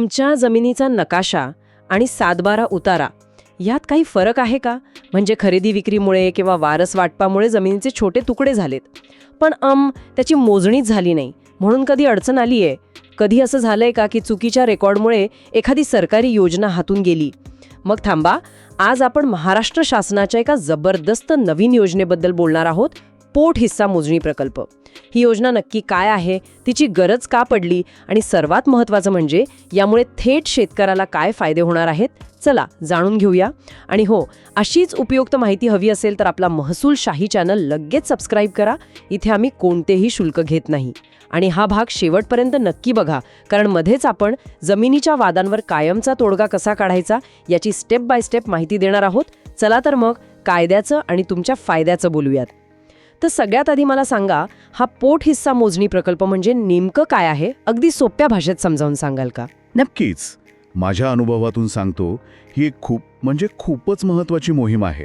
तुमच्या जमिनीचा नकाशा आणि सातबारा उतारा यात काही फरक आहे का? म्हणजे खरेदी विक्रीमुळे किंवा वारस वाटपामुळे जमिनीचे छोटे तुकडे झालेत. पण अम त्याची मोजणीच झाली नाही म्हणून कधी अडचण आली आहे कधी असं झालंय का की चुकीच्या रेकॉर्डमुळे एखादी सरकारी योजना हातून गेली? मग थांबा आज आपण महाराष्ट्र शासनाच्या एका जबरदस्त नवीन योजनेबद्दल बोलणार आहोत. पोट हिस्सा मोजणी प्रकल्प. ही योजना नक्की काय आहे तिची गरज का पडली आणि सर्वात महत्त्वाचं म्हणजे यामुळे थेट शेतकऱ्याला काय फायदे होणार आहेत चला जाणून घेऊया. आणि हो अशीच उपयुक्त माहिती हवी असेल तर आपला महसूल शाही चॅनल लगेच सबस्क्राईब करा. इथे आम्ही कोणतेही शुल्क घेत नाही. आणि हा भाग शेवटपर्यंत नक्की बघा कारण मध्येच आपण जमिनीच्या वादांवर कायमचा तोडगा कसा काढायचा याची स्टेप बाय स्टेप माहिती देणार आहोत. चला तर मग कायद्याचं आणि तुमच्या फायद्याचं बोलूयात. तर सगळ्यात आधी मला सांगा हा पोट हिस्सा मोजणी प्रकल्प म्हणजे नेमकं काय आहे? अगदी सोप्या भाषेत समजावून सांगाल का? नक्कीच. माझ्या अनुभवातून सांगतो ही एक खूप म्हणजे खूपच महत्त्वाची मोहीम आहे.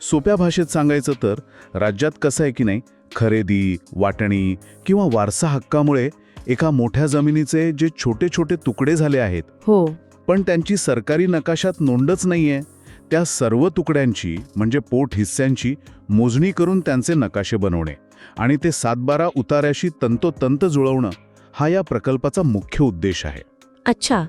सोप्या भाषेत सांगायचं तर राज्यात कसं आहे की नाही खरेदी वाटणी किंवा वारसा हक्कामुळे एका मोठ्या जमिनीचे जे छोटे छोटे तुकडे झाले आहेत. हो. पण त्यांची सरकारी नकाशात नोंदच नाहीये. त्या सर्व तुकड्यांची म्हणजे पोट हिस्स्यांची मोजणी करून त्यांचे नकाशे बनवणे आणि ते सातबारा उतार्याशी तंतोतंत जुळवणं हा या प्रकल्पाचा मुख्य उद्देश आहे. अच्छा.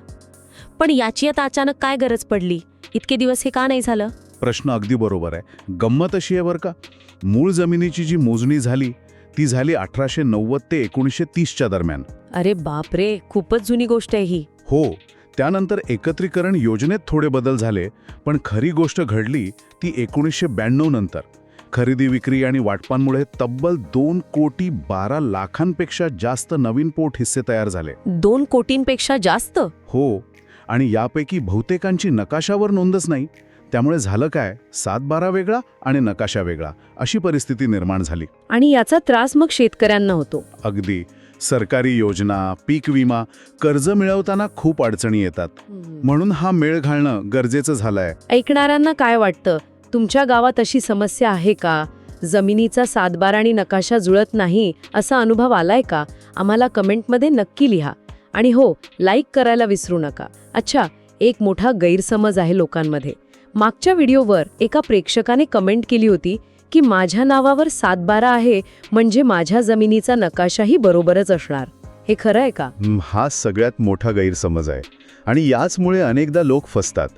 पण याची आता अचानक काय गरज पडली? इतके दिवस हे का नाही झालं? प्रश्न अगदी बरोबर आहे. गंमत अशी आहे बरं का? मूळ जमिनीची जी मोजणी झाली ती झाली अठराशे नव्वद ते एकोणीसशे तीसच्या दरम्यान. अरे बापरे! खूपच जुनी गोष्ट आहे ही. हो. त्यानंतर एकत्रीकरण योजनेत थोडे बदल झाले पण खरी गोष्ट घडली ती एकोणीसशे ब्याण्णव नंतर. खरेदी विक्री आणि वाटपांमुळे तब्बल दोन कोटी बारा लाखांपेक्षा जास्त नवीन पोट हिस्से तयार झाले. दोन कोटींपेक्षा जास्त? हो आणि यापैकी बहुतेकांची नकाशावर नोंदच नाही. त्यामुळे झालं काय? सात बारा वेगळा आणि नकाशा वेगळा अशी परिस्थिती निर्माण झाली. आणि याचा त्रास मग शेतकऱ्यांना होतो. अगदी. सरकारी योजना पीक विमा कर्ज मिळवताना खूप अडचणी येतात. म्हणून हा मेळ घालणं गरजेचं झालंय. ऐकणाऱ्यांना काय वाटतं? तुमच्या गावात अशी समस्या आहे का? जमिनीचा सातबारा आणि नकाशा जुळत नाही असा अनुभव आलाय का? आम्हाला कमेंटमध्ये नक्की लिहा. आणि हो लाईक करायला विसरू नका. अच्छा एक मोठा गैरसमज आहे लोकांमध्ये. मागच्या व्हिडिओवर एका प्रेक्षकाने कमेंट केली होती की माझ्या नावावर सातबारा आहे म्हणजे माझ्या जमिनीचा नकाशाही बरोबरच असणार. हे खरं आहे का? हं, हा सगळ्यात मोठा गैरसमज आहे. आणि याचमुळे अनेकदा लोक फसतात.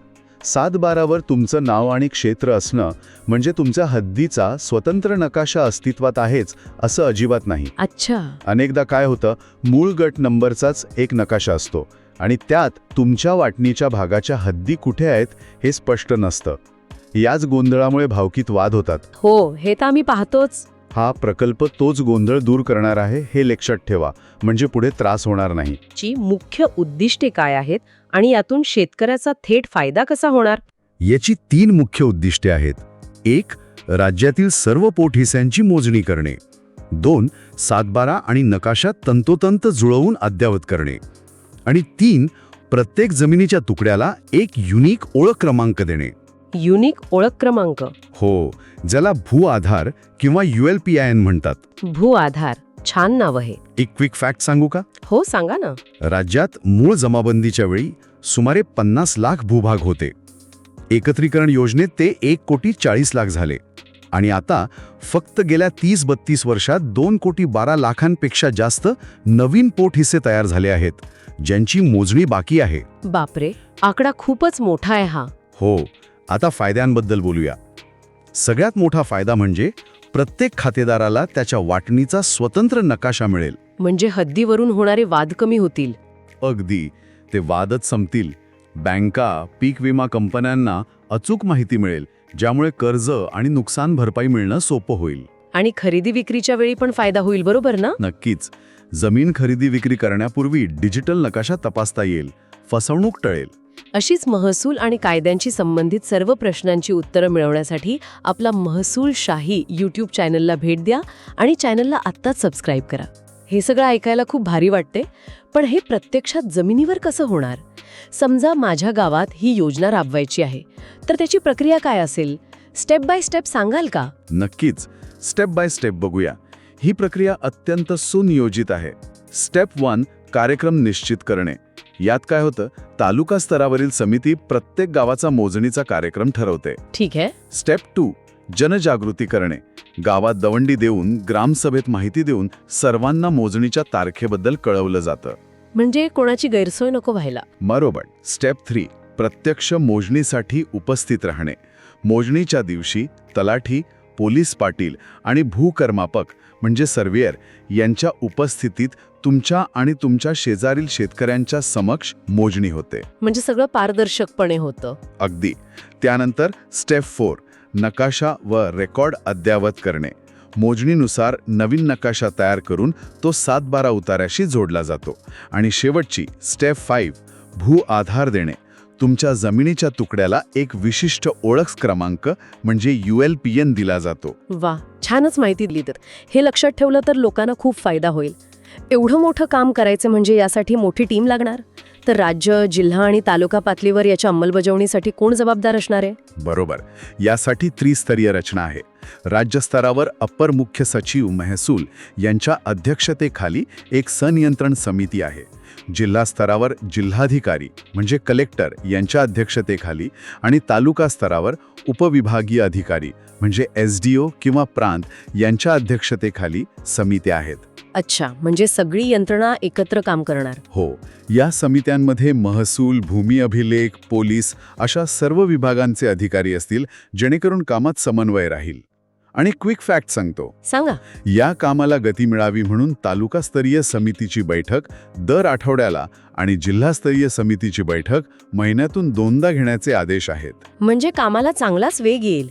सात बारावर तुमचं नाव आणि क्षेत्र असणं म्हणजे तुमच्या हद्दीचा स्वतंत्र नकाशा अस्तित्वात आहेच असं अजिबात नाही. अच्छा. अनेकदा काय होतं मूळ गट नंबरचाच एक नकाशा असतो आणि त्यात तुमच्या वाटणीच्या भागाच्या हद्दी कुठे आहेत हे स्पष्ट नसतं. याच गोंधळामुळे भावकीत वाद होतात. हो हे तर आम्ही पाहतोच. हा प्रकल्प तोच गोंधळ दूर करणार आहे हे लक्षात ठेवा. म्हणजे पुढे त्रास होणार नाही. ची मुख्य उद्दिष्टे काय आहेत आणि यातून शेतकऱ्याचा थेट फायदा कसा होणार? याची तीन मुख्य उद्दिष्टे आहेत. एक राज्यातील सर्व पोटहिस्यांची मोजणी करणे. दोन सातबारा आणि नकाशा तंतोतंत जुळवून अद्यावत करणे. आणि तीन प्रत्येक जमिनीच्या तुकड्याला एक युनिक ओळख क्रमांक देणे. युनिक ओळख क्रमांक. हो ज्याला भू आधार किंवा युएलपीआयएन म्हणतात. भू आधार छान नाव आहे. एक क्विक फॅक्ट सांगू का? हो सांगा ना. राज्यात मूळ जमाबंदीच्या वेळी सुमारे पन्नास लाख भूभाग होते. एकत्रीकरण योजनेत ते एक कोटी चाळीस लाख झाले. आणि आता फक्त गेल्या तीस बत्तीस वर्षात दोन कोटी बारा लाखांपेक्षा जास्त नवीन पोट हिस्से तयार झाले आहेत ज्यांची मोजणी बाकी आहे. बापरे आकडा खूपच मोठा आहे हा. हो आता फायद्यांबद्दल बोलूया. सगळ्यात मोठा फायदा म्हणजे प्रत्येक खातेदाराला त्याच्या वाटणीचा स्वतंत्र नकाशा मिळेल. म्हणजे हद्दीवरून होणारे वाद कमी होतील. अगदी. ते वादच संपतील. बँका पीक विमा कंपन्यांना अचूक माहिती मिळेल ज्यामुळे कर्ज आणि नुकसान भरपाई मिळणं सोपं होईल. आणि खरेदी विक्रीच्या वेळी पण फायदा होईल बरोबर ना? नक्कीच. जमीन खरेदी विक्री करण्यापूर्वी डिजिटल नकाशा तपासता येईल. फसवणूक टळेल. अशीच महसूल आणि कायद्यांशी संबंधित सर्व प्रश्नांची उत्तरं मिळवण्यासाठी आपला महसूल शाही यूट्यूब चॅनलला भेट द्या आणि चॅनलला आत्ताच सबस्क्राईब करा. हे सगळं ऐकायला खूप भारी वाटते पण हे प्रत्यक्षात जमिनीवर कसं होणार? समजा माझ्या गावात ही योजना राबवायची आहे तर त्याची प्रक्रिया काय असेल? स्टेप बाय स्टेप सांगाल का? नक्कीच. स्टेप बाय स्टेप बघूया. ही प्रक्रिया अत्यंत सुनियोजित आहे. स्टेप वन कार्यक्रम निश्चित करणे. यात काय होतं तालुका स्तरावरील समिती प्रत्येक गावाचा मोजणीचा कार्यक्रम ठरवते. ठीक आहे. स्टेप टू जनजागृती करणे. गावात दवंडी देऊन ग्रामसभेत माहिती देऊन सर्वांना मोजणीच्या तारखेबद्दल कळवलं जातं. म्हणजे कोणाची गैरसोय नको व्हायला. बरोबर. स्टेप थ्री प्रत्यक्ष मोजणीसाठी उपस्थित राहणे. मोजणीच्या दिवशी तलाठी पोलीस पाटील आणि भूकर्मापक म्हणजे सर्वेयर यांच्या उपस्थितीत तुमच्या आणि तुमच्या शेजारील शेतकऱ्यांच्या समक्ष मोजणी होते. म्हणजे सगळं पारदर्शकपणे होतं. अगदी. त्यानंतर स्टेप फोर नकाशा व रेकॉर्ड अद्ययावत करणे. मोजणीनुसार नवीन नकाशा तयार करून तो सात बारा उतार्याशी जोडला जातो. आणि शेवटची स्टेप फाईव्ह भू आधार देणे. तुमच्या जमिनीच्या तुकड्याला एक विशिष्ट ओळख क्रमांक म्हणजे यू एल पी एन दिला जातो. वा छानच माहिती दिली तर. हे लक्षात ठेवलं तर लोकांना खूप फायदा होईल. एवढं मोठं काम करायचं म्हणजे यासाठी मोठी टीम लागणार? तर राज्य जिल्हा आणि तालुका पातळीवर याच्या अंमलबजावणीसाठी कोण जबाबदार असणार आहे? बरोबर. यासाठी त्रिस्तरीय रचना आहे. राज्यस्तरावर अप्पर मुख्य सचिव महसूल यांच्या अध्यक्षतेखाली एक सनियंत्रण समिती आहे. जिल्हा स्तरावर जिल्हाधिकारी म्हणजे कलेक्टर यांच्या अध्यक्षतेखाली आणि तालुका स्तरावर उपविभागीय अधिकारी म्हणजे एस डी ओ किंवा प्रांत यांच्या अध्यक्षतेखाली समित्या आहेत. अच्छा म्हणजे सगळी यंत्रणा एकत्र काम करणार. हो या समित्यांमध्ये महसूल भूमी अभिलेख पोलीस अशा सर्व विभागांचे अधिकारी असतील जेणेकरून कामात समन्वय राहील. आणि क्विक फॅक्ट सांगतो. सांगा. या कामाला गती मिळावी म्हणून तालुकास्तरीय समितीची बैठक दर आठवड्याला आणि जिल्हास्तरीय समितीची बैठक महिन्यातून दोनदा घेण्याचे आदेश आहेत. म्हणजे कामाला चांगलाच वेग येईल.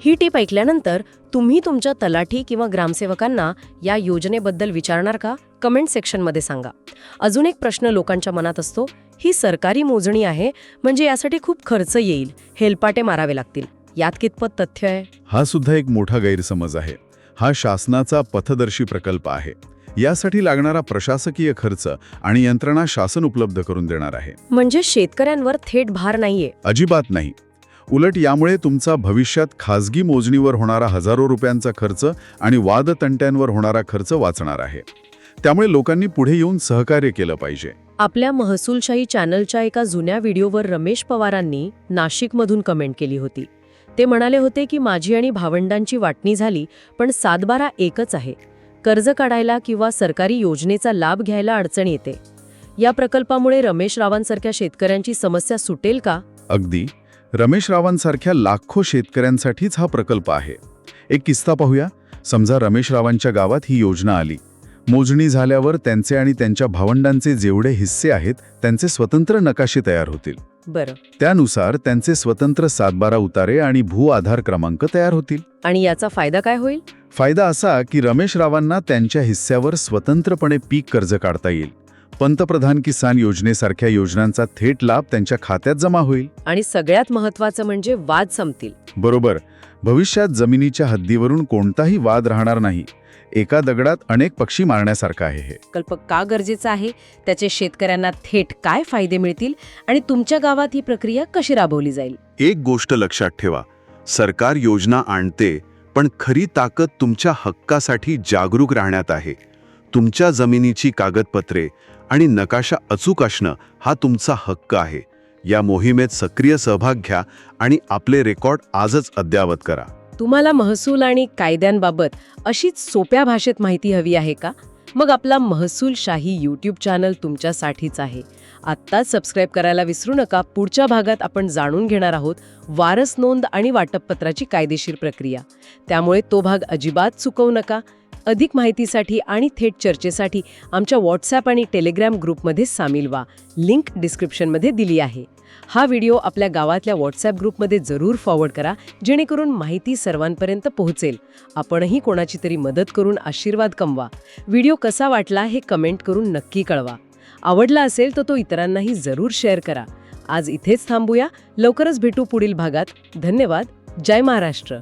ही टीप ऐकल्यानंतर तुम्ही तुमच्या तलाठी किंवा ग्रामसेवकांना या योजनेबद्दल विचारणार का? कमेंट सेक्शनमध्ये सांगा. अजून एक प्रश्न लोकांच्या मनात असतो ही सरकारी मोजणी आहे म्हणजे यासाठी खूप खर्च येईल हेलपाटे मारावे लागतील. यात कितपत तथ्य आहे? हा सुद्धा एक मोठा गैरसमज आहे. हा शासनाचा पथदर्शी प्रकल्प आहे. यासाठी लागणारा प्रशासकीय खर्च आणि यंत्रणा शासन उपलब्ध करून देणार आहे. म्हणजे शेतकऱ्यांवर थेट भार नाहीये. अजिबात नाही. उलट यामुळे तुमचा भविष्यात खाजगी मोजणीवर होणारा हजारो रुपयांचा खर्च आणि वादतंट्यांवर होणारा खर्च वाचणार आहे. त्यामुळे लोकांनी पुढे येऊन सहकार्य केलं पाहिजे. आपल्या महसूलशाही चॅनलच्या एका जुन्या व्हिडिओवर रमेश पवारांनी नाशिकमधून कमेंट केली होती. ते म्हणाले होते की माझी आणि भावंडांची वाटणी झाली पण सातबारा एकच आहे. कर्ज काढायला किंवा सरकारी योजनेचा लाभ घ्यायला अडचण येते. या प्रकल्पामुळे रमेश रावांसारख्या शेतकऱ्यांची समस्या सुटेल का? अगदी. रमेश रावांसारख्या लाखो शेतकऱ्यांसाठीच हा प्रकल्प आहे. एक किस्सा पाहूया. समजा रमेश रावांच्या गावात ही योजना आली. मोजणी झाल्यावर त्यांचे आणि त्यांच्या भावंडांचे जेवढे हिस्से आहेत त्यांचे स्वतंत्र नकाशे तयार होतील. बरं. त्यानुसार त्यांचे स्वतंत्र सातबारा उतारे आणि भू आधार क्रमांक तयार होतील. आणि याचा फायदा काय होईल? फायदा असा की रमेश रावांना त्यांच्या हिस्स्यावर स्वतंत्रपणे पीक कर्ज काढता येईल. पंतप्रधान किसान योजनेसारख्या योजनांचा थेट लाभ त्यांच्या खात्यात जमा होईल. आणि सगळ्यात महत्वाचं म्हणजे वाद संपतील. बरोबर. भविष्यात जमिनीच्या हद्दीवरून कोणताही वाद राहणार नाही. एका दगडात अनेक पक्षी मारण्यासारखं आहे हे. प्रकल्प का गरजेचा आहे? त्याचे शेतकऱ्यांना थेट काय फायदे मिळतील? आणि तुमच्या गावात ही प्रक्रिया कशी राबवली जाईल? एक गोष्ट लक्षात ठेवा. सरकार योजना आणते पण खरी ताकद तुमच्या हक्कासाठी जागरूक राहण्यात आहे. तुमच्या जमिनीची कागदपत्रे आणि नकाशा अचूक असणं हा तुमचा हक्क आहे. या मोहिमेत सक्रिय सहभाग घ्या आणि आपले रेकॉर्ड आजच अद्ययावत करा. तुम्हाला महसूल आणि कायद्यांबाबत अशीच सोप्या भाषेत माहिती हवी आहे का? मग आपला महसूलशाही यूट्यूब चॅनल तुमच्यासाठीच आहे. आत्ताच सबस्क्राईब करायला विसरू नका. पुढच्या भागात आपण जाणून घेणार आहोत वारस नोंद आणि वाटपपत्राची कायदेशीर प्रक्रिया. त्यामुळे तो भाग अजिबात चुकवू नका. अधिक माहितीसाठी आणि थेट चर्चेसाठी आमच्या व्हॉट्सॲप आणि टेलिग्राम ग्रुपमध्ये सामील व्हा. लिंक डिस्क्रिप्शनमध्ये दिली आहे. हा व्हिडिओ आपल्या गावातल्या व्हॉट्सॲप ग्रुपमध्ये जरूर फॉरवर्ड करा जेणेकरून माहिती सर्वांपर्यंत पोहोचेल. आपणही कोणाची तरी मदत करून आशीर्वाद कमवा. व्हिडिओ कसा वाटला हे कमेंट करून नक्की कळवा. आवडला असेल तर तो इतरांनाही जरूर शेअर करा. आज इथेच थांबूया. लवकरच भेटू पुढील भागात. धन्यवाद. जय महाराष्ट्र.